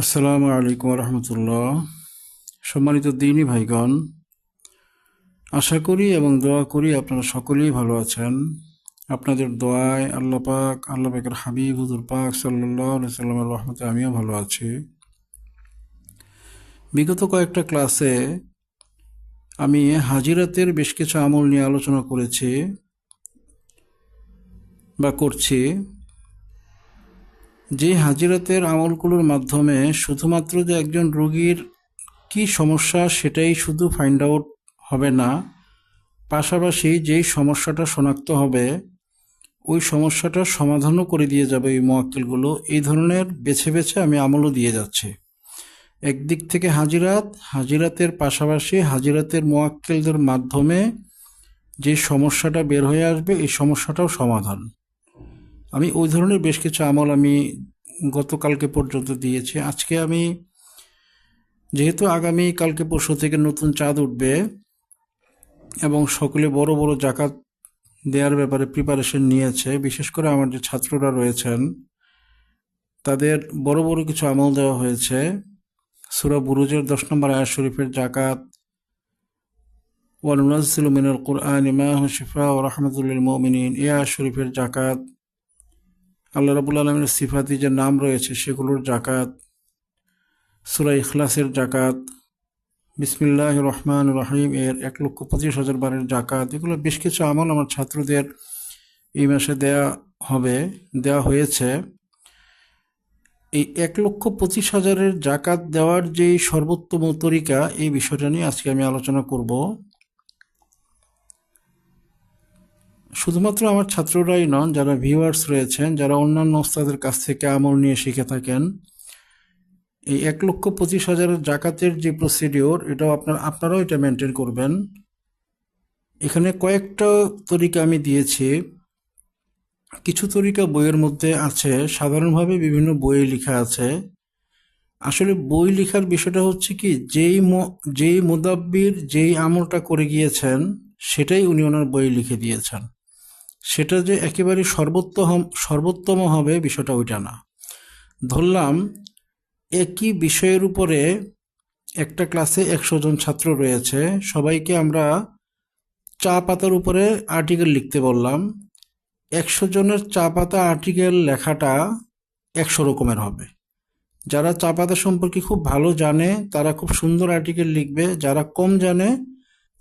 আসসালামু আলাইকুম রহমতুল্লাহ সম্মানিত দিনী ভাইগণ, আশা করি এবং দোয়া করি আপনারা সকলেই ভালো আছেন। আপনাদের দোয়ায় আল্লাহ পাক, আল্লাহ পাকের হাবিব, হুজুর পাক সাল্লাহ সাল্লামের রহমতে আমিও ভালো আছি। বিগত কয়েকটা ক্লাসে আমি হাজিরাতের বেশ কিছু আমল নিয়ে আলোচনা করেছি বা করছি। যে হাজিরাতের আমলগুলোর মাধ্যমে শুধুমাত্র যে একজন রোগীর কি সমস্যা সেটাই শুধু ফাইন্ড আউট হবে না, পাশাপাশি যেই সমস্যাটা শনাক্ত হবে, ওই সমস্যাটা সমাধানও করে দিয়ে যাবে এই মোয়াক্কেলগুলো। এই ধরনের বেছে বেছে আমি আমলও দিয়ে যাচ্ছি। একদিক থেকে হাজিরাত, হাজিরাতের পাশাপাশি হাজিরাতের মোয়াক্কেলদের মাধ্যমে যে সমস্যাটা বের হয়ে আসবে, এই সমস্যাটাও সমাধান। আমি ওই ধরনের বেশ কিছু আমল আমি গতকালকে পর্যন্ত দিয়েছি। আজকে আমি, যেহেতু আগামী কালকে পরশু থেকে নতুন চাঁদ উঠবে এবং সকলে বড় বড় জাকাত দেওয়ার ব্যাপারে প্রিপারেশন নিয়েছে, বিশেষ করে আমার যে ছাত্ররা রয়েছেন, তাদের বড় বড় কিছু আমল দেওয়া হয়েছে। সুরা বুরুজের দশ নম্বর আয়াত শরীফের জাকাত। ওয়ানুনাজিল মিনাল কুরআন ইমাহ শিফা ও রহমতুল্লিল মমিনিন। আয়াত শরীফের জাকাত। আল্লাহ রাবুল আলমের সিফাতি যে নাম রয়েছে সেগুলোর জাকাত সুরা ইখলাসের জাকাত বিসমিল্লাহ রহমান রহিম, এর এক লক্ষ পঁচিশ হাজার বারের জাকাত এগুলো বেশ কিছু আমল আমার ছাত্রদের এই মাসে দেয়া হবে দেওয়া হয়েছে। এই এক লক্ষ পঁচিশ হাজারের জাকাত দেওয়ার যে সর্বোত্তম তরিকা এই বিষয়টা নিয়ে আজকে আমি আলোচনা করব। শুধুমাত্র আমার ছাত্ররাই নন, যারা ভিউয়ার্স রয়েছেন, যারা অন্যান্য ওস্তাদের কাছ থেকে আমল নিয়ে শিখে থাকেন, এই এক লক্ষ পঁচিশ হাজারের জাকাতের যে প্রসিডিওর এটাও আপনার, আপনারাও এটা মেনটেন করবেন। এখানে কয়েকটা তরিকা আমি দিয়েছি। কিছু তরিকা বইয়ের মধ্যে আছে, সাধারণভাবে বিভিন্ন বইয়ে লেখা আছে। আসলে বই লেখার বিষয়টা হচ্ছে কি, যেই যেই মুদাব্বির যেই আমলটা করে গিয়েছেন, সেটাই উনি ওনার বই লিখে দিয়েছেন। সেটা যে একেবারে সর্বোত্তম সর্বোত্তম হবে বিষয়টা ওইটা না। ধরলাম, একই বিষয়ের উপরে একটা ক্লাসে একশো জন ছাত্র রয়েছে, সবাইকে আমরা চা পাতার উপরে আর্টিকেল লিখতে বললাম। একশো জনের চা পাতা আর্টিকেল লেখাটা একশো রকমের হবে। যারা চা পাতা সম্পর্কে খুব ভালো জানে, তারা খুব সুন্দর আর্টিকেল লিখবে, যারা কম জানে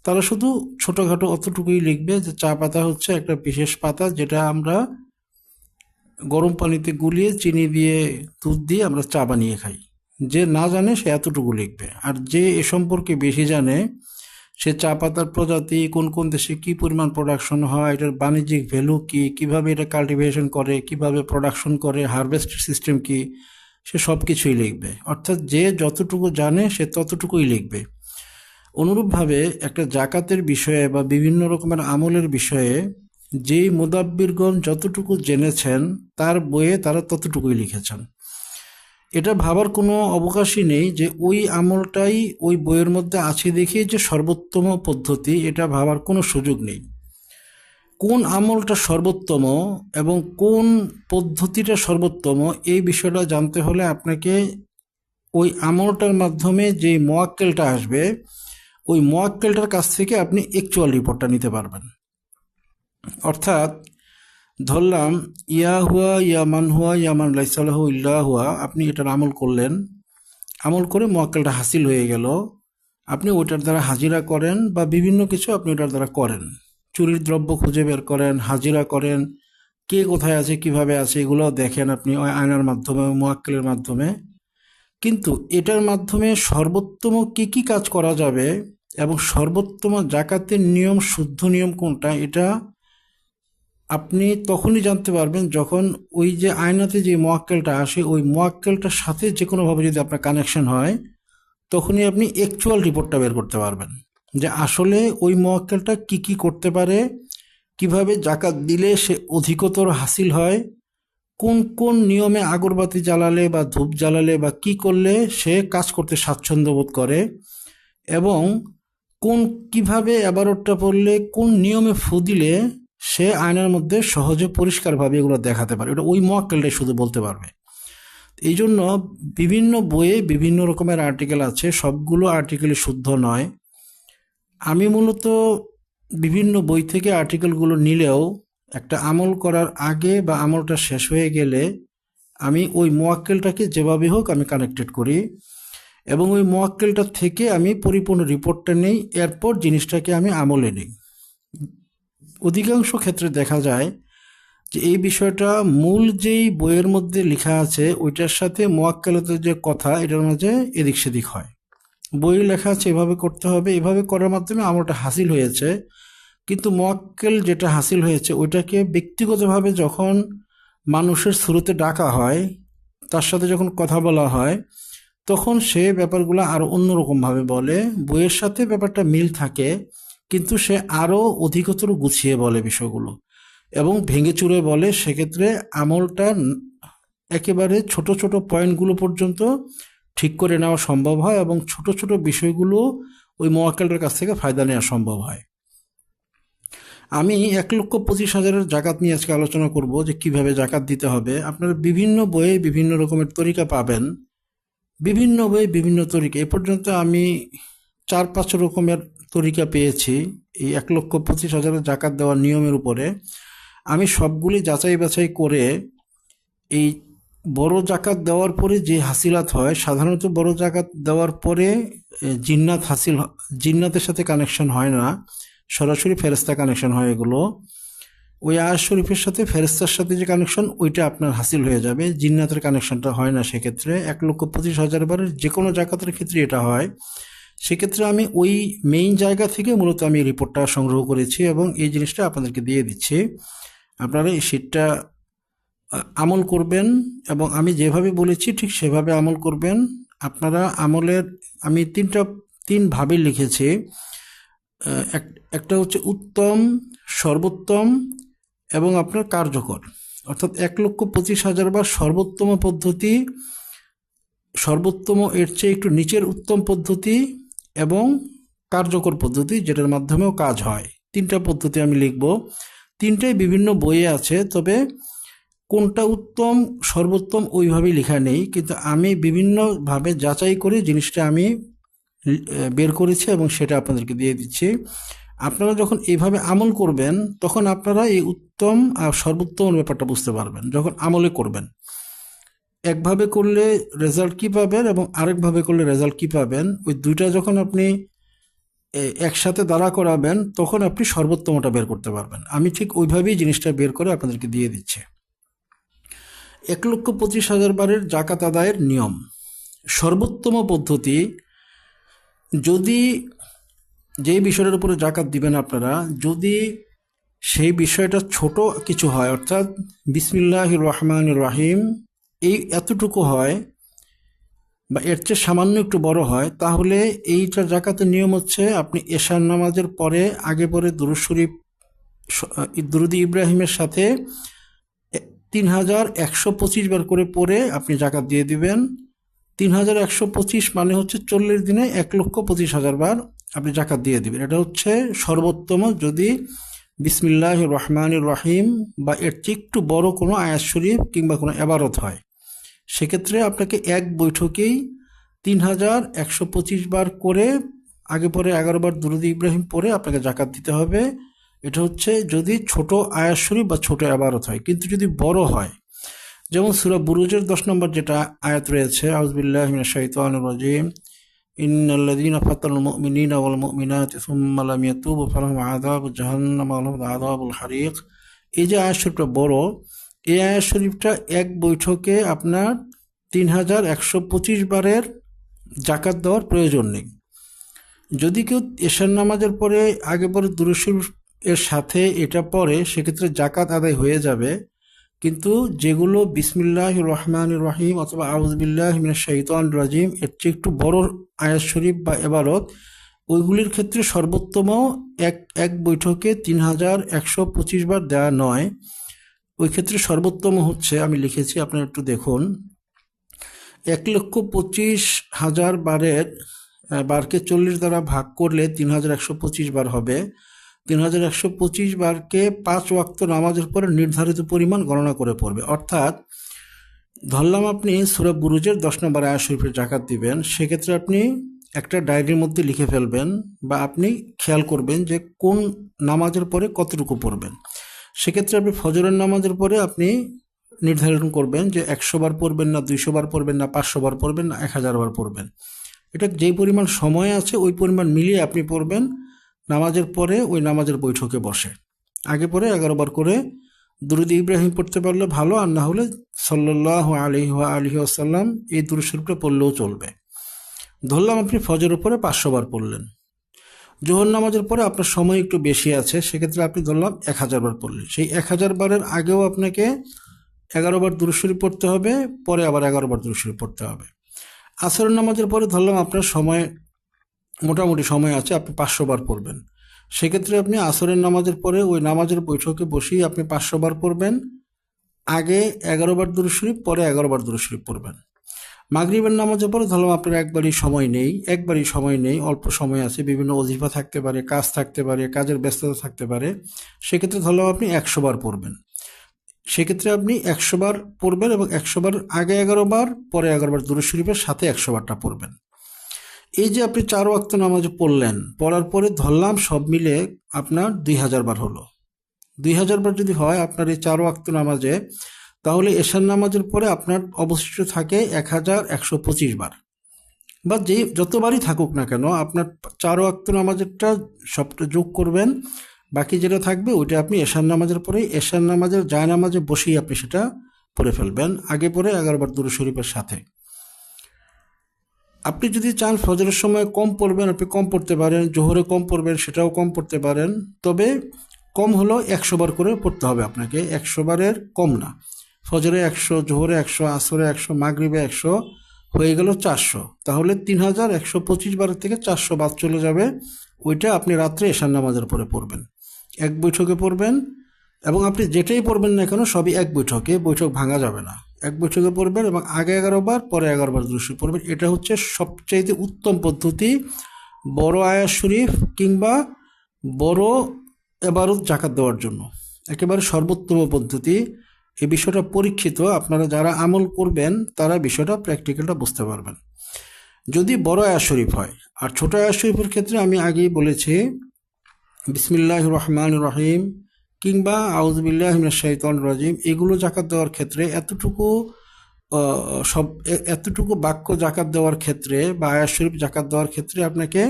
তারা শুধু ছোটোখাটো অতটুকুই লিখবে যে চা পাতা হচ্ছে একটা বিশেষ পাতা যেটা আমরা গরম পানিতে গুলিয়ে চিনি দিয়ে দুধ দিয়ে আমরা চা বানিয়ে খাই। যে না জানে সে এতটুকু লিখবে। আর যে এ সম্পর্কে বেশি জানে, সে চা পাতার প্রজাতি, কোন কোন দেশে কি পরিমাণ প্রোডাকশন হয়, এটার বাণিজ্যিক ভ্যালু কি, কীভাবে এটা কাল্টিভেশন করে, কীভাবে প্রোডাকশন করে হারভেস্ট সিস্টেম কি, সে সব কিছুই লিখবে। অর্থাৎ যে যতটুকু জানে, সে ততটুকুই লিখবে। অনুরূপভাবে একটা জাকাতের বিষয়ে বা বিভিন্ন রকমের আমলের বিষয়ে যেই মুদাব্বিরগণ যতটুকু জেনেছেন, তার বইয়ে তারা ততটুকুই লিখেছেন। এটা ভাবার কোনো অবকাশই নেই যে ওই আমলটাই ওই বইয়ের মধ্যে আছে দেখে যে সর্বোত্তম পদ্ধতি, এটা ভাবার কোনো সুযোগ নেই। কোন আমলটা সর্বোত্তম এবং কোন পদ্ধতিটা সর্বোত্তম, এই বিষয়টা জানতে হলে আপনাকে ওই আমলটার মাধ্যমে যে মোয়াক্কেলটা আসবে ওই মোয়াক্কেলটার কাছ থেকে আপনি অ্যাকচুয়াল রিপোর্টটা নিতে পারবেন। অর্থাৎ ধরলাম, ইয়া হুয়া, ইয়া মান হুয়া, ইয়া মান লাইসালাহু ইল্লা হুয়া, আপনি এটার আমল করলেন। আমল করে মোয়াক্কেলটা হাসিল হয়ে গেল। আপনি ওইটার দ্বারা হাজিরা করেন বা বিভিন্ন কিছু আপনি ওটার দ্বারা করেন। চুরির দ্রব্য খুঁজে বের করেন, হাজিরা করেন। কে কোথায় আছে, কীভাবে আছে এগুলো দেখেন আপনি ওই আয়নার মাধ্যমে মোয়াক্কেলের মাধ্যমে। কিন্তু এটার মাধ্যমে সর্বোত্তম কি কি কাজ করা যাবে? এবং সর্বোত্তম জাকাতের নিয়ম, শুদ্ধ নিয়ম কোনটা? এটা আপনি তখনই জানতে পারবেন যখন ওই যে আয়নাতে যে মোয়াক্কেলটা আসে, ওই মোয়াক্কেলটার সাথে যে কোনোভাবে যদি আপনার কানেকশন হয়, তখনই আপনি অ্যাকচুয়াল রিপোর্টটা বের করতে পারবেন। যে আসলে ওই মোয়াক্কেলটা কি কি করতে পারে, কীভাবে জাকাত দিলে সে অধিকতর হাসিল হয়, কোন কোন নিয়মে আগরবাতি জ্বালালে বা ধূপ জ্বালালে বা কি করলে সে কাজ করতে স্বাচ্ছন্দ্য বোধ করে, এবং কোন কীভাবে অ্যাবারটটা পড়লে, কোন নিয়মে ফু দিলে সে আয়নার মধ্যে সহজে পরিষ্কারভাবে এগুলো দেখাতে পারে এটা ওই মোয়াক্কেলটাই শুধু বলতে পারবে। এই জন্য বিভিন্ন বইয়ে বিভিন্ন রকমের আর্টিকেল আছে, সবগুলো আর্টিকেলই শুদ্ধ নয়। আমি মূলত বিভিন্ন বই থেকে আর্টিকেলগুলো নিলেও একটা আমল করার আগে বা আমলটা শেষ হয়ে গেলে আমি ওই মোয়াক্কেলটাকে যেভাবে হোক আমি কানেক্টেড করি। এবং ওই মোয়াক্কেলটা থেকে আমি পরিপূর্ণ রিপোর্টটা নেই, এরপর জিনিসটাকে আমি আমলে নিই। অধিকাংশ ক্ষেত্রে দেখা যায় যে এই বিষয়টা মূল যেই বইয়ের মধ্যে লেখা আছে, ওইটার সাথে মোয়াক্কেলতের যে কথা, এটার মাঝে এদিক সেদিক হয়। বই লেখা আছে, এভাবে করতে হবে, এভাবে করার মাধ্যমে আমলটা হাসিল হয়েছে। কিন্তু মোয়াক্কেল যেটা হাসিল হয়েছে, ওইটাকে ব্যক্তিগতভাবে যখন মানুষের শুরুতে ডাকা হয়, তার সাথে যখন কথা বলা হয় তখন সে ব্যাপারগুলো আরও অন্যরকমভাবে বলে। বইয়ের সাথে ব্যাপারটা মিল থাকে, কিন্তু সে আরও অধিকতর গুছিয়ে বলে বিষয়গুলো এবং ভেঙে চুরে বলে। সেক্ষেত্রে আমলটা একেবারে ছোট ছোট পয়েন্টগুলো পর্যন্ত ঠিক করে নেওয়া সম্ভব হয় এবং ছোট ছোট বিষয়গুলো ওই মোয়াক্কেলটার কাছ থেকে ফায়দা নেওয়া সম্ভব হয়। আমি এক লক্ষ পঁচিশ হাজারের জাকাত নিয়ে আজকে আলোচনা করব যে কীভাবে জাকাত দিতে হবে। আপনারা বিভিন্ন বইয়ে বিভিন্ন রকমের তরিকা পাবেন। বিভিন্ন বইয়ে বিভিন্ন তরিকা। এ পর্যন্ত আমি চার পাঁচ রকমের তরিকা পেয়েছি, এই এক লক্ষ পঁচিশ হাজারের জাকাত দেওয়ার নিয়মের উপরে। আমি সবগুলি যাচাই বাছাই করে এই বড় জাকাত দেওয়ার পরে যে হাসিলাত হয়, সাধারণত বড় জাকাত দেওয়ার পরে জিন্নাত হাসিল, জিন্নাতের সাথে কানেকশন হয় না, সরাসরি ফেরেস্তা কানেকশন হয় এগুলো। ওই আয়াত শরীফের সাথে ফেরেস্তার সাথে যে কানেকশন ওইটা আপনার হাসিল হয়ে যাবে। জিন্নাতের কানেকশনটা হয় না সেক্ষেত্রে। এক লক্ষ পঁচিশ হাজার বারের যে কোনো জাকাতের ক্ষেত্রে এটা হয়। সেক্ষেত্রে আমি ওই মেইন জায়গা থেকে মূলত আমি রিপোর্টটা সংগ্রহ করেছি এবং এই জিনিসটা আপনাদেরকে দিয়ে দিচ্ছি। আপনারা এই শীটটা আ- আমল করবেন এবং আমি যেভাবে বলেছি ঠিক সেভাবে আমল করবেন। আপনারা আমলের, আমি তিনটা তিনভাবে লিখেছি। এক- একটা হচ্ছে উত্তম, সর্বোত্তম এবং আপনার কার্যকর। অর্থাৎ এক লক্ষ পঁচিশ হাজার বার সর্বোত্তম পদ্ধতি, সর্বোত্তম এর চেয়ে একটু নিচের উত্তম পদ্ধতি এবং কার্যকর পদ্ধতি যেটার মাধ্যমেও কাজ হয়। তিনটা পদ্ধতি আমি লিখব। তিনটাই বিভিন্ন বইয়ে আছে, তবে কোনটা উত্তম, সর্বোত্তম ওইভাবেই লেখা নেই। কিন্তু আমি বিভিন্নভাবে যাচাই করে জিনিসটা আমি বের করেছি এবং সেটা আপনাদেরকে দিয়ে দিচ্ছি। আপনারা যখন এইভাবে আমল করবেন, তখন আপনারা এই উত্তম আর সর্বোত্তম ব্যাপারটা বুঝতে পারবেন, যখন আমলে করবেন। একভাবে করলে রেজাল্ট কি পাবেন এবং আরেকভাবে করলে রেজাল্ট কি পাবেন, ওই দুইটা যখন আপনি একসাথে দাঁড়া করাবেন, তখন আপনি সর্বোত্তমটা বের করতে পারবেন। আমি ঠিক ওইভাবেই জিনিসটা বের করে আপনাদেরকে দিয়ে দিচ্ছি। এক লক্ষ পঁচিশ হাজার বারের জাকাত আদায়ের নিয়ম। সর্বোত্তম পদ্ধতি, যদি যে বিষয়টার উপরে জাকাত দিবেন আপনারা, যদি সেই বিষয়টা ছোট কিছু হয়, অর্থাৎ বিসমিল্লাহ রহমান রাহিম, এই এতটুকু হয় বা এর চেয়ে সামান্য একটু বড় হয়, তাহলে এইটা জাকাতের নিয়ম হচ্ছে আপনি এশার নামাজের পরে আগে পরে দুরুদ দুরুদি ইব্রাহিমের সাথে তিন হাজার একশো পঁচিশ বার করে পরে আপনি জাকাত দিয়ে দিবেন। তিন হাজার একশো পঁচিশ মানে হচ্ছে চল্লিশ দিনে এক লক্ষ পঁচিশ হাজার বার আপনি জাকাত দিয়ে দিবেন। এটা হচ্ছে সর্বোত্তম যদি বিসমিল্লাহ রহমান রহিম বা এর চেয়ে একটু বড় কোনো আয়াত শরীফ কিংবা কোনো এবারত হয়। সেক্ষেত্রে আপনাকে এক বৈঠকেই তিন হাজার একশো পঁচিশ বার করে, আগে পরে এগারো বার দুরুদি ইব্রাহিম পরে আপনাকে জাকাত দিতে হবে। এটা হচ্ছে যদি ছোট আয়াত শরীফ বা ছোট আবারত হয়, কিন্তু যদি বড় হয়। যেমন সুরা বুরুজের দশ নম্বর যেটা আয়াত রয়েছে আউজবিল্লাহ শাহিতান রাজিম إن الذين فتنوا المؤمنين والمؤمنات ثم لم يتوبوا فلهم عذاب جهنم ولهم عذاب الحريق এই যে আয়াত শরীফটা বড় এই আয়াত শরীফটা এক বৈঠকে আপনার তিন হাজার একশো পঁচিশ বারের জাকাত দেওয়ার প্রয়োজন নেই যদি কেউ এশার নামাজের পরে আগে পরে দুরুশরীফ এর সাথে এটা পরে সেক্ষেত্রে জাকাত আদায় হয়ে যাবে কিন্তু যেগুলো বিসমিল্লাহ রহমান রহিম অথবা আউজবিল্লাহ মিনা রাজিম, এর চেয়ে একটু বড় আয়াত শরীফ বা এবারত ওইগুলির ক্ষেত্রে সর্বোত্তম এক এক বৈঠকে তিন হাজার একশো পঁচিশ বার দেওয়া নয়। ওই ক্ষেত্রে সর্বোত্তম হচ্ছে, আমি লিখেছি, আপনারা একটু দেখুন। এক লক্ষ পঁচিশ হাজার বারের বারকে চল্লিশ দ্বারা ভাগ করলে তিন হাজার একশো পঁচিশ বার হবে। তিন হাজার একশো পঁচিশ বারকে পাঁচ ওয়াক্ত নামাজের পরে নির্ধারিত পরিমাণ গণনা করে পড়বে। অর্থাৎ ধরলাম আপনি সুরা বুরুজের দশ নম্বর আয়া শরীফের জাকাত দিবেন, সেক্ষেত্রে আপনি একটা ডায়েরির মধ্যে লিখে ফেলবেন বা আপনি খেয়াল করবেন যে কোন নামাজের পরে কতটুকু পড়বেন। সেক্ষেত্রে আপনি ফজরের নামাজের পরে আপনি নির্ধারণ করবেন যে একশো বার পড়বেন না, দুইশো বার পড়বেন না, পাঁচশো বার পড়বেন না, এক হাজার বার পড়বেন। এটা যেই পরিমাণ সময় আছে, ওই পরিমাণ মিলিয়ে আপনি পড়বেন। নামাজের পরে ওই নামাজের বৈঠকে বসে। আগে পরে বার করে দুরুদ ইব্রাহিম পড়তে পারলে ভালো, আর না হলে সাল্লাহ আলহি আলহি আসাল্লাম এই দুরুশরীফটা পড়লেও চলবে। ধরলাম আপনি ফজর উপরে পাঁচশো বার পড়লেন। জোহর নামাজের পরে আপনার সময় একটু বেশি আছে, সেক্ষেত্রে আপনি ধরলাম এক হাজার বার পড়লেন। সেই এক হাজার বারের আগেও আপনাকে এগারো বার দুরুশরীফ পড়তে হবে, পরে আবার এগারো বার দুরুশরীফ পড়তে হবে। আসরের নামাজের পরে ধরলাম আপনার সময় মোটামুটি সময় আছে, আপনি পাঁচশো বার পড়বেন। সেক্ষেত্রে আপনি আসরের নামাজের পরে ওই নামাজের বৈঠকে বসেই আপনি পাঁচশো বার পড়বেন। আগে এগারো বার দুরুশরীফ পরে এগারো বার দুরুশরীফ পড়বেন। মাগরিবের নামাজের পরে ধরলাম আপনার একবারই সময় নেই, একবারই সময় নেই, অল্প সময় আছে, বিভিন্ন অজিফা থাকতে পারে, কাজ থাকতে পারে, কাজের ব্যস্ততা থাকতে পারে, সেক্ষেত্রে ধরলাম আপনি একশো বার পড়বেন। সেক্ষেত্রে আপনি একশো বার পড়বেন এবং একশো বার আগে এগারো বার, পরে এগারো বার দুরুদ শরীফের সাথে একশো বারটা পড়বেন। এই যে আপনি চার ওয়াক্ত নামাজ পড়লেন, পড়ার পরে ধরলাম সব মিলে আপনার দুই হাজার বার হলো। দুই হাজার বার যদি হয় আপনার এই চার ওয়াক্ত নামাজে, তাহলে এশার নামাজের পরে আপনার অবশিষ্ট থাকে এক হাজার একশো পঁচিশ বার। বা যে যতবারই থাকুক না কেন, আপনার চার ওয়াক্ত নামাজেরটা সবটা যোগ করবেন, বাকি যেটা থাকবে ওইটা আপনি এশার নামাজের পরে, এশার নামাজের জায় নামাজে বসেই আপনি সেটা পড়ে ফেলবেন, আগে পরে এগারোবার দুরু শরীফের সাথে। আপনি যদি চান ফজরের সময় কম পড়বেন, আপনি কম পড়তে পারেন, জোহরে কম পড়বেন, সেটাও কম পড়তে পারেন। তবে কম হলো একশো বার করে পড়তে হবে আপনাকে। একশো বারের কম না। ফজরে একশো, জোহরে একশো, আসরে একশো, মাগরিবে একশো, হয়ে গেল চারশো। তাহলে তিন হাজার একশো পঁচিশ বারের থেকে চারশো বাদ চলে যাবে। ওইটা আপনি রাত্রে এশার নামাজের পরে পড়বেন। এক বৈঠকে পড়বেন এবং আপনি যেটাই পড়বেন না কেন, সবই এক বৈঠকে। বৈঠক ভাঙা যাবে না। এক বৈঠকে পড়বেন এবং আগে এগারো বার, পরে এগারো বার দৃশ্য পড়বেন। এটা হচ্ছে সবচাইতে উত্তম পদ্ধতি। বড় আয়াস শরীফ কিংবা বড় এবারত জাকাত দেওয়ার জন্য। একেবারে সর্বোত্তম পদ্ধতি। এই বিষয়টা পরীক্ষিত। আপনারা যারা আমল করবেন, তারা বিষয়টা প্র্যাকটিক্যালটা বুঝতে পারবেন। যদি বড় আয়াস শরীফ হয়, আর ছোট আয়াস শরীফের ক্ষেত্রে আমি আগেই বলেছি বিসমিল্লাহ রহমান রহিম কিংবা আউজবিল্লাহ শাহিতন রাজিম, এগুলো জাকাত দেওয়ার ক্ষেত্রে এতটুকু সব এতটুকু বাক্য জাকাত দেওয়ার ক্ষেত্রে বা আয়াস শরীফ জাকাত দেওয়ার ক্ষেত্রে আপনাকে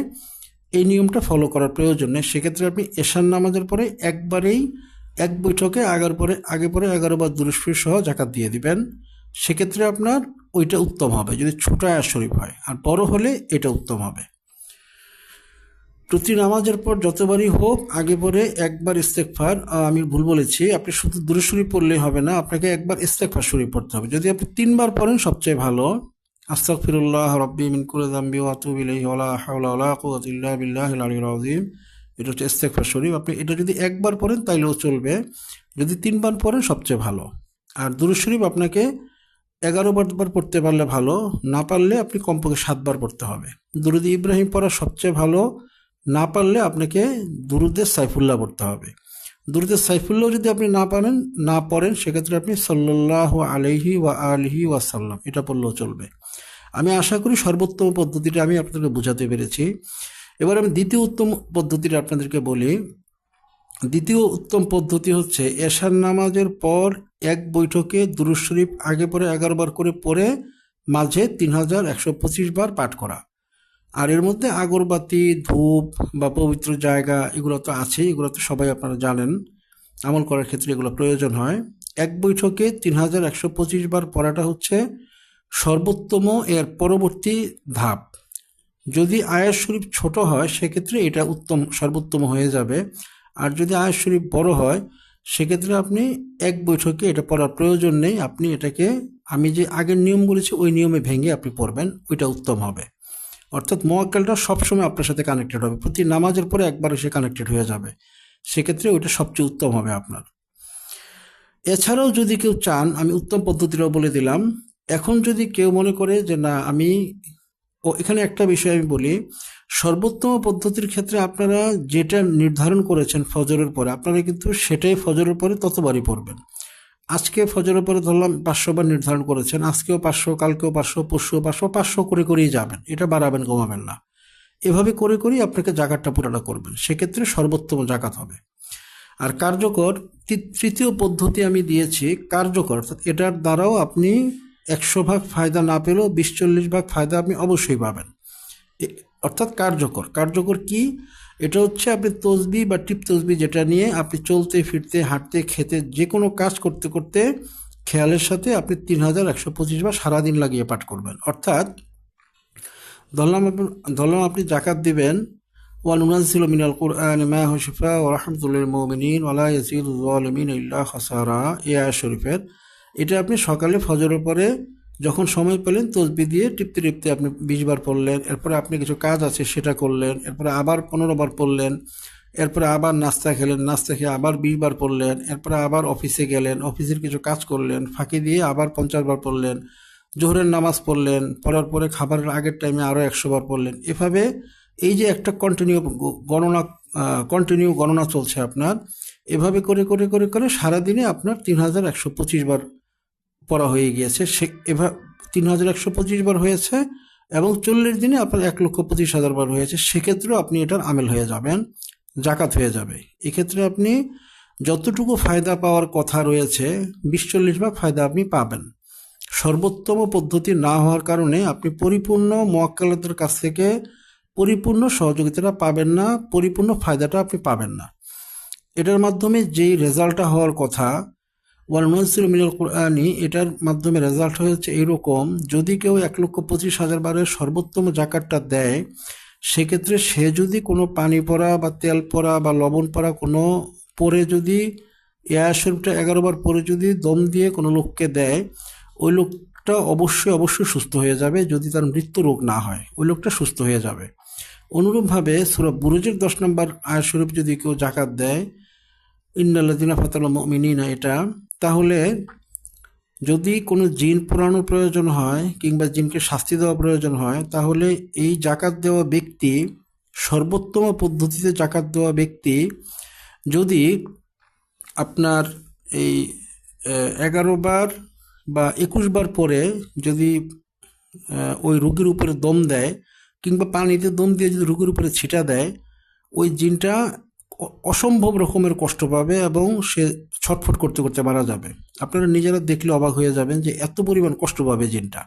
এই নিয়মটা ফলো করার প্রয়োজন নেই। সেক্ষেত্রে আপনি এশান নামাজের পরে একবারেই, এক বৈঠকে আগের পরে, আগে পরে এগারো বার সহ জাকাত দিয়ে দিবেন। সেক্ষেত্রে আপনার ওইটা উত্তম হবে, যদি ছোট আয়াস শরীফ হয়। আর বড় হলে এটা উত্তম হবে। প্রতি নামাজের পর যতবারই হোক, আগে পরে একবার ইস্তেকফার আমি ভুল বলেছি। আপনি শুধু দূরে শরীফ পড়লেই হবে না, আপনাকে একবার ইস্তেকফার শরীফ পড়তে হবে। যদি আপনি তিনবার পড়েন, সবচেয়ে ভালো। আস্তাক ফিরুল্লাহ রব্বি মিন ইল্লা বিল্লাহিল এটা হচ্ছে ইস্তেকফার শরীফ। আপনি এটা যদি একবার পড়েন, তাইলেও চলবে। যদি তিনবার পড়েন, সবচেয়ে ভালো। আর দুরুদ শরীফ আপনাকে এগারো বার পড়তে পারলে ভালো। না পারলে আপনি কমপক্ষে সাতবার পড়তে হবে। দুরুদ ইব্রাহিম পড়া সবচেয়ে ভালো। না পারলে আপনাকে দুরুদের সাইফুল্লাহ পড়তে হবে। দুরুদের সাইফুল্লাহ যদি আপনি না পারেন, না পড়েন, সেক্ষেত্রে আপনি সাল্লাহ আলহি ওয়া আলহি ওয়াসাল্লাম এটা পড়লেও চলবে। আমি আশা করি সর্বোত্তম পদ্ধতিটা আমি আপনাদেরকে বোঝাতে পেরেছি। এবার আমি দ্বিতীয় উত্তম পদ্ধতিটা আপনাদেরকে বলি। দ্বিতীয় উত্তম পদ্ধতি হচ্ছে এশার নামাজের পর এক বৈঠকে দুরুদ শরীফ আগে পরে এগারো বার করে পড়ে, মাঝে তিন হাজার একশো পঁচিশ বার পাঠ করা। আর এর মধ্যে আগরবাতি, ধূপ বা পবিত্র জায়গা এগুলো তো আছেই, এগুলো তো সবাই আপনারা জানেন। আমল করার ক্ষেত্রে এগুলো প্রয়োজন হয়। এক বৈঠকে তিন হাজার একশো পঁচিশ বার পড়াটা হচ্ছে সর্বোত্তম এর পরবর্তী ধাপ। যদি আয়াস শরীফ ছোট হয়, সেক্ষেত্রে এটা উত্তম, সর্বোত্তম হয়ে যাবে। আর যদি আয়াস শরীফ বড় হয়, সেক্ষেত্রে আপনি এক বৈঠকে এটা পড়ার প্রয়োজন নেই। আপনি এটাকে, আমি যে আগের নিয়ম বলেছি, ওই নিয়মে ভেঙে আপনি পড়বেন, ওইটা উত্তম হবে। অর্থাৎ মোয়াক্কেলটা সবসময় আপনার সাথে কানেক্টেড হবে। প্রতি নামাজের পরে একবার সে কানেক্টেড হয়ে যাবে। সেক্ষেত্রে ওইটা সবচেয়ে উত্তম হবে আপনার। এছাড়াও যদি কেউ চান, আমি উত্তম পদ্ধতিটাও বলে দিলাম। এখন যদি কেউ মনে করে যে, না, আমি ও এখানে একটা বিষয় আমি বলি। সর্বোত্তম পদ্ধতির ক্ষেত্রে আপনারা যেটা নির্ধারণ করেছেন ফজরের পরে, আপনারা কিন্তু সেটাই ফজরের পরে ততবারই পড়বেন। আজকে ফজরের পরে ধরলাম পাঁচশো বার নির্ধারণ করেছেন, আজকেও পাঁচশো, কালকেও পাঁচশো, পরশুও পাঁচশো পাঁচশো করে করেই যাবেন। এটা বাড়াবেন, কমাবেন না। এভাবে করে করেই আপনাকে জাকাতটা পুরাটা করবেন। সেক্ষেত্রে সর্বোত্তম জাকাত হবে। আর কার্যকর তৃতীয় পদ্ধতি আমি দিয়েছি, কার্যকর, অর্থাৎ এটার দ্বারাও আপনি একশো ভাগ ফায়দা না পেলেও বিশ চল্লিশ ভাগ ফায়দা আপনি অবশ্যই পাবেন। অর্থাৎ কার্যকর। কার্যকর কি? এটা হচ্ছে আপনি তসবি বা টিপ তসবি যেটা নিয়ে আপনি চলতে, ফিরতে, হাঁটতে, খেতে যে কোনো কাজ করতে করতে খেয়ালের সাথে আপনি তিন হাজার একশো পঁচিশ বার সারাদিন লাগিয়ে পাঠ করবেন। অর্থাৎ ধরলাম ধরলাম আপনি জাকাত দিবেন। ওয়াল উনাজিল মিনাল কোরআন, মা হুসিফা ও রহমতুল্লিন মোমিনিন ওলা ইয়াসির ইল্লা হাসারা ইয়া শরীফের, এটা আপনি সকালে ফজরের পরে যখন সময় পেলেন, তসবি দিয়ে টিপতে টিপতে আপনি বিশ বার পড়লেন, এরপরে আপনি কিছু কাজ আছে সেটা করলেন, এরপরে আবার পনেরো বার পড়লেন, এরপরে আবার নাস্তা খেলেন, নাস্তা খেয়ে আবার বিশ বার পড়লেন, এরপরে আবার অফিসে গেলেন, অফিসের কিছু কাজ করলেন, ফাঁকি দিয়ে আবার পঞ্চাশ বার পড়লেন, জোহরের নামাজ পড়লেন, পড়ার পরে খাবারের আগের টাইমে আরও একশো বার পড়লেন। এভাবে এই যে একটা কন্টিনিউ গণনা কন্টিনিউ গণনা চলছে আপনার, এভাবে করে করে করে করে সারাদিনে আপনার তিন হাজার একশো পঁচিশ বার পড়া হয়ে গিয়েছে, সে এভাবে তিন হাজার একশো পঁচিশ বার হয়েছে এবং চল্লিশ দিনে আপনার এক লক্ষ পঁচিশ হাজার বার হয়েছে। সেক্ষেত্রেও আপনি এটার আমেল হয়ে যাবেন, জাকাত হয়ে যাবে। এক্ষেত্রে আপনি যতটুকু ফায়দা পাওয়ার কথা রয়েছে বিশ চল্লিশ ভাগ ফায়দা আপনি পাবেন। সর্বোত্তম পদ্ধতি না হওয়ার কারণে আপনি পরিপূর্ণ মোয়াক্কালাতের কাছ থেকে পরিপূর্ণ সহযোগিতাটা পাবেন না, পরিপূর্ণ ফায়দাটা আপনি পাবেন না। এটার মাধ্যমে যেই রেজাল্টটা হওয়ার কথা ওয়ালনসির মিনাল কোরআনি, এটার মাধ্যমে রেজাল্ট হয়েছে এরকম, যদি কেউ এক লক্ষ পঁচিশ হাজার বারের সর্বোত্তম জাকাতটা দেয়, সেক্ষেত্রে সে যদি কোনো পানি পড়া বা তেল পড়া বা লবণ পড়া কোনো পরে যদি এয়ার শরীফটা এগারো বার পরে যদি দম দিয়ে কোনো লোককে দেয়, ওই লোকটা অবশ্যই অবশ্যই সুস্থ হয়ে যাবে যদি তার মৃত্যু রোগ না হয়। ওই লোকটা সুস্থ হয়ে যাবে। অনুরূপভাবে সুরা বুরুজের দশ নম্বর আয়াত শরীফ যদি কেউ জাকাত দেয় ইন্নাল্লাদিনা ফাতাল মিনিনা এটা তাহলে যদি কোনো জিন পোড়ানোর প্রয়োজন হয় কিংবা জিনকে শাস্তি দেওয়া প্রয়োজন হয়, তাহলে এই জাকাত দেওয়া ব্যক্তি, সর্বোত্তম পদ্ধতিতে জাকাত দেওয়া ব্যক্তি যদি আপনার এই এগারো বার বা একুশ বার পরে যদি ওই রুগীর উপরে দম দেয় কিংবা পানিতে দম দিয়ে যদি রুগীর উপরে ছিটা দেয়, ওই জিনটা অসম্ভব রকমের কষ্ট পাবে এবং সে ছটফট করতে করতে মারা যাবে। আপনারা নিজেরা দেখলে অবাক হয়ে যাবেন যে এত পরিমাণ কষ্ট পাবে জিনটা।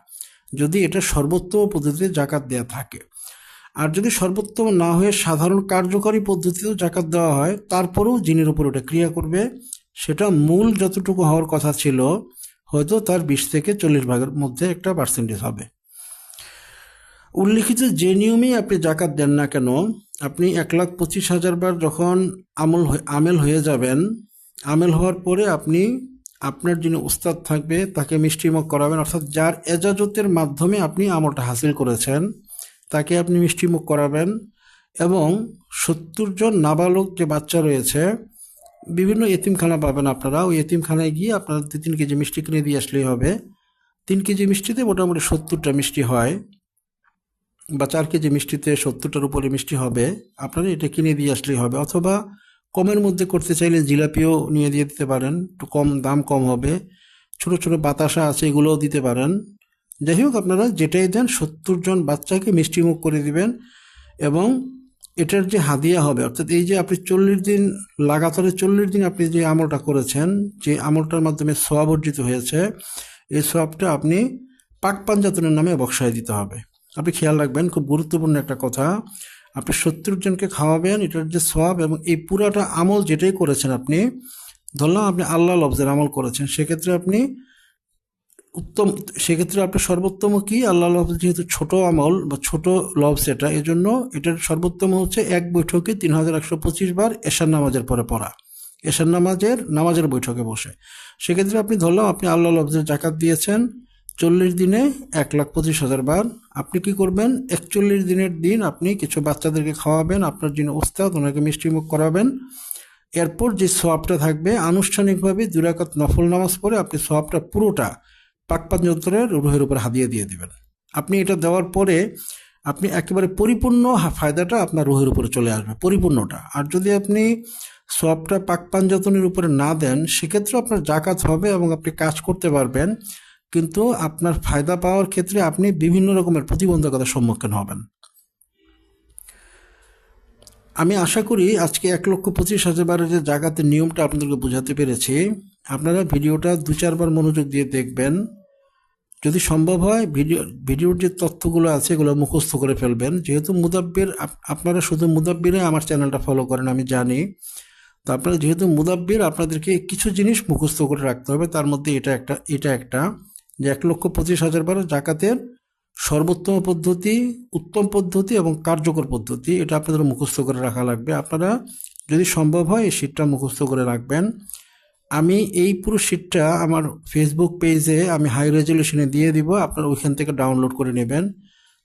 যদি এটা সর্বোত্তম পদ্ধতিতে জাকাত দেওয়া থাকে। আর যদি সর্বোত্তম না হয়ে সাধারণ কার্যকরী পদ্ধতিতেও জাকাত দেওয়া হয়, তারপরেও জিনের উপর ওটা ক্রিয়া করবে। সেটা মূল যতটুকু হওয়ার কথা ছিল, হয়তো তার বিশ থেকে চল্লিশ ভাগের মধ্যে একটা পার্সেন্টেজ হবে। উল্লিখিত যে নিয়মেই আপনি জাকাত দেন না কেন আপনি এক লাখ পঁচিশ হাজার বার যখন আমল আমেল হয়ে যাবেন, আমেল হওয়ার পরে আপনি আপনার যিনি উস্তাদ থাকবে, তাকে মিষ্টিমুখ করাবেন। অর্থাৎ যার এজাজতের মাধ্যমে আপনি আমলটা হাসিল করেছেন, তাকে আপনি মিষ্টিমুখ করাবেন এবং সত্তর জন নাবালক যে বাচ্চা রয়েছে, বিভিন্ন এতিমখানা পাবেন আপনারা। ওই এতিমখানায় গিয়ে আপনারা তিন কেজি মিষ্টি কিনে দিয়ে আসলেই হবে। তিন কেজি মিষ্টিতে মোটামুটি সত্তরটা মিষ্টি হয়। বা চার কেজি মিষ্টিতে সত্তরটার উপরে মিষ্টি হবে, আপনারা এটা কিনে দিয়ে আসলেই হবে। অথবা কমের মধ্যে করতে চাইলে জিলাপিও নিয়ে দিয়ে দিতে পারেন। একটু কম দাম কম হবে। ছোট ছোট বাতাসা আছে, এগুলোও দিতে পারেন। যাই হোক, আপনারা যেটাই দেন, সত্তর জন বাচ্চাকে মিষ্টি মুখ করে দিবেন এবং এটার যে হাদিয়া হবে, অর্থাৎ এই যে আপনি চল্লিশ দিন, লাগাতারে চল্লিশ দিন আপনি যে আমলটা করেছেন, যে আমলটার মাধ্যমে সোয়াব অর্জিত হয়েছে, এই সোয়াবটা আপনি পাক পাঞ্জাতনের নামে বক্সায় দিতে হবে। আপনি খেয়াল রাখবেন, খুব গুরুত্বপূর্ণ একটা কথা। আপনি সত্তর জনকে খাওয়াবেন, এটার যে সোয়াব এবং এই পুরাটা আমল যেটাই করেছেন আপনি ধরলাম আপনি আল্লাহ লফজের আমল করেছেন, সেক্ষেত্রে আপনি উত্তম, সেক্ষেত্রে আপনার সর্বোত্তম কি? আল্লাহ লফজ যেহেতু ছোট আমল বা ছোট লফজ এটা এই জন্য এটার সর্বোত্তম হচ্ছে এক বৈঠকে তিন হাজার একশো পঁচিশ বার এশার নামাজের পরে পড়া। এশার নামাজের নামাজের বৈঠকে বসে। সেক্ষেত্রে আপনি ধরলাম আপনি আল্লাহ লফজের জাকাত দিয়েছেন, চল্লিশ দিনে এক লাখ পঁচিশ হাজার বার আপনি কি করবেন? একচল্লিশ দিনের দিন আপনি কিছু বাচ্চাদেরকে খাওয়াবেন, আপনার যিনি ওস্তাদ ওনাকে মিষ্টিমুখ করাবেন। এরপর যে সোয়াবটা থাকবে, আনুষ্ঠানিকভাবে দুরাকাত নফল নামাজ পড়ে আপনি সোয়াবটা পুরোটা পাকপাত যন্ত্রের রুহের উপর হাদিয়ে দিয়ে দেবেন। আপনি এটা দেওয়ার পরে আপনি একেবারে পরিপূর্ণ ফায়দাটা আপনার রুহের উপরে চলে আসবে, পরিপূর্ণটা। আর যদি আপনি সবটা পাক পাঞ্জাতনের উপরে না দেন, সেক্ষেত্রে আপনার জাকাত হবে এবং আপনি কাজ করতে পারবেন। কিন্তু আপনার ফায়দা পাওয়ার ক্ষেত্রে আপনি বিভিন্ন রকমের প্রতিবন্ধকতার সম্মুখীন হবেন। আমি আশা করি আজকে এক লক্ষ পঁচিশ হাজারের যে জায়গাতে নিয়মটা আপনাদেরকে বোঝাতে পেরেছি, আপনারা ভিডিওটা দু চারবার মনোযোগ দিয়ে দেখবেন। যদি সম্ভব হয়, ভিডিও, ভিডিওর যে তথ্যগুলো আছে এগুলো মুখস্থ করে ফেলবেন। যেহেতু মুদাব্বির, আপ- আপনারা শুধু মুদাব্বিরে আমার চ্যানেলটা ফলো করেন, আমি জানি। তো আপনারা যেহেতু মুদাব্বির, আপনাদেরকে কিছু জিনিস মুখস্থ করে রাখতে হবে, তার মধ্যে এটা একটা এটা একটা। যে এক লক্ষ পঁচিশ হাজার বারো জাকাতের সর্বোত্তম পদ্ধতি, উত্তম পদ্ধতি এবং কার্যকর পদ্ধতি, এটা আপনাদের মুখস্থ করে রাখা লাগবে। আপনারা যদি সম্ভব হয় এই শীটটা মুখস্থ করে রাখবেন। আমি এই পুরো শীটটা আমার ফেসবুক পেজে আমি হাই রেজলিউশনে দিয়ে দিব, আপনারা ওইখান থেকে ডাউনলোড করে নেবেন।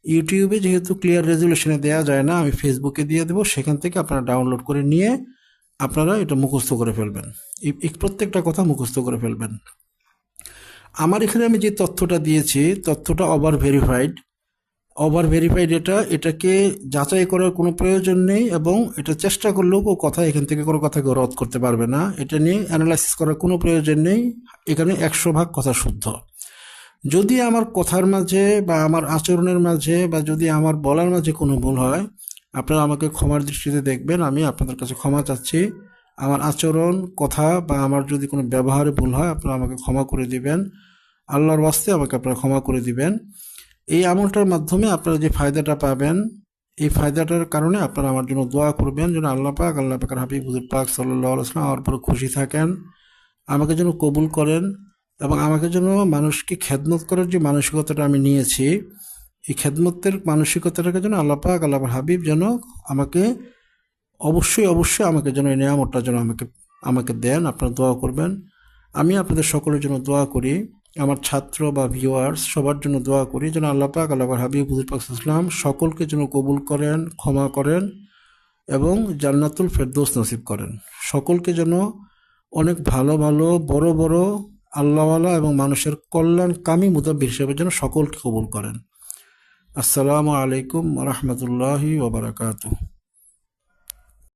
ইউটিউবে যেহেতু ক্লিয়ার রেজলিউশনে দেওয়া যায় না, আমি ফেসবুকে দিয়ে দেবো, সেখান থেকে আপনারা ডাউনলোড করে নিয়ে আপনারা এটা মুখস্থ করে ফেলবেন। প্রত্যেকটা কথা মুখস্থ করে ফেলবেন। আমার এখানে আমি যে তথ্যটা দিয়েছি, তথ্যটা ওভার ভেরিফাইড ওভার ভেরিফাইড এটা, এটাকে যাচাই করার কোনো প্রয়োজন নেই এবং এটা চেষ্টা করলেও কেউ কথা এখান থেকে কোনো কথা কেউ রদ করতে পারবে না। এটা নিয়ে অ্যানালাইসিস করার কোনো প্রয়োজন নেই। এখানে একশো ভাগ কথা শুদ্ধ। যদি আমার কথার মাঝে বা আমার আচরণের মাঝে বা যদি আমার বলার মাঝে কোনো ভুল হয়, আপনারা আমাকে ক্ষমার দৃষ্টিতে দেখবেন। আমি আপনাদের কাছে ক্ষমা চাচ্ছি। আমার আচরণ, কথা বা আমার যদি কোনো ব্যবহারে ভুল হয়, আপনারা আমাকে ক্ষমা করে দিবেন। আল্লাহর বাস্তে আমাকে আপনারা ক্ষমা করে দিবেন। এই আমলটার মাধ্যমে আপনারা যে ফায়দাটা পাবেন, এই ফায়দাটার কারণে আপনারা আমার জন্য দোয়া করবেন, যেন আল্লাহ পাক, আল্লাহ পাকের হাবিব হুজুর পাক সাল্লাহ আসলাম আমার উপরে খুশি থাকেন, আমাকে যেন কবুল করেন এবং আমাকে যেন মানুষকে খেদমত করার যে মানসিকতাটা আমি নিয়েছি, এই খেদমতের মানসিকতাটাকে যেন আল্লাহ পাক, আল্লাহ হাবিব যেন আমাকে অবশ্যই অবশ্যই আমাকে যেন এই নিয়ামতটা যেন আমাকে আমাকে দেন, আপনারা দোয়া করবেন। আমি আপনাদের সকলের জন্য দোয়া করি, আমার ছাত্র বা ভিউয়ার্স সবার জন্য দোয়া করি, যেন আল্লাহ পাক, আল্লাহ হাবিব পাক ইসলাম সকলকে যেন কবুল করেন, ক্ষমা করেন এবং জান্নাতুল ফেরদৌস নসিব করেন। সকলকে যেন অনেক ভালো ভালো, বড় বড় আল্লাহওয়ালা এবং মানুষের কল্যাণকামী মুদাব্বির হিসেবে যেন সকলকে কবুল করেন। আসসালামু আলাইকুম রহমতুল্লাহি ওবরাকাতুহ